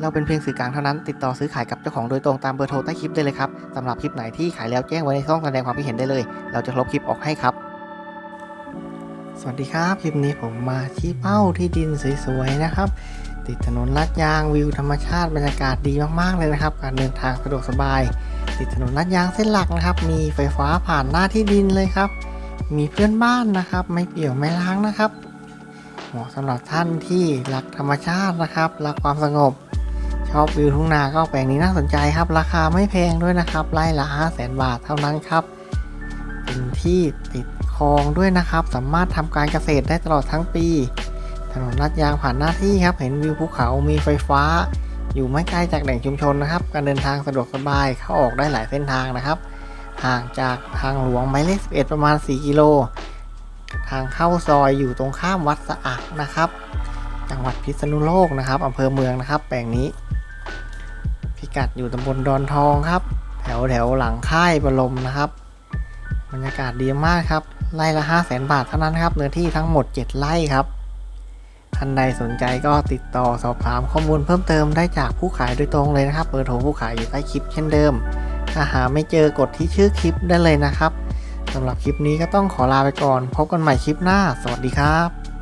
เราเป็นเพียงสื่อกลางเท่านั้น ติดต่อซื้อขายกับเจ้าของโดยตรงตามเบอร์โทรใต้คลิปได้เลยครับสำหรับคลิปไหนที่ขายแล้วแจ้งไว้ในช่องแสดงความคิดเห็นได้เลย เราจะลบคลิปออกให้ครับ สวัสดีครับ คลิปนี้ผมมาชี้เป้าที่ดินสวยๆนะครับ ติดถนนลาดยางวิวธรรมชาติบรรยากาศดีมากๆเลยนะครับ การเดินทางสะดวกสบาย ติดถนนลาดยางเส้นหลักนะครับ มีไฟฟ้าผ่านหน้าที่ดินเลยครับ มีเพื่อนบ้านนะครับ ไม่เปี่ยวไม่ล้างนะครับเหมาะสำหรับท่านที่รักธรรมชาตินะครับ รักความสงบ ชอบวิวทุ่งนาก็แปลงนี้น่าสนใจครับ ราคาไม่แพงด้วยนะครับไร่ละ5 0 0 0 0 บาทเท่านั้นครับ เป็นที่ติดคลองด้วยนะครับ สามารถทำการเกษตรได้ตลอดทั้งปี ถนนลาดยางผ่านหน้าที่ครับ เห็นวิวภูเขามีไฟฟ้า อยู่ไม่ไกลจากแหล่งชุมชนนะครับ การเดินทางสะดวกสบายเข้าออกได้หลายเส้นทางนะครับ ห่างจากทางหลวงหมายเลข11ประมาณ 4 กิโล ทางเข้าซอยอยู่ตรงข้ามวัดสะอักนะครับ จังหวัดพิษณุโลกนะครับอำเภอเมืองนะครับ แปลงนี้ พิกัดอยู่ตำบลดอนทองครับ แถวแถวหลังค่ายบรมนะครับ บรรยากาศดีมากครับไร่ละ5 0 0แสนบาทเท่านั้นครับเนื้อที่ทั้งหมด 7 ไร่ครับท่านใดสนใจก็ติดต่อสอบถามข้อมูลเพิ่มเติมได้จากผู้ขายโดยตรงเลยนะครับ เบอร์โทรผู้ขายอยู่ใต้คลิปเช่นเดิม ถ้าหาไม่เจอกดที่ชื่อคลิปได้เลยนะครับสำหรับคลิปนี้ก็ต้องขอลาไปก่อน พบกันใหม่คลิปหน้า สวัสดีครับ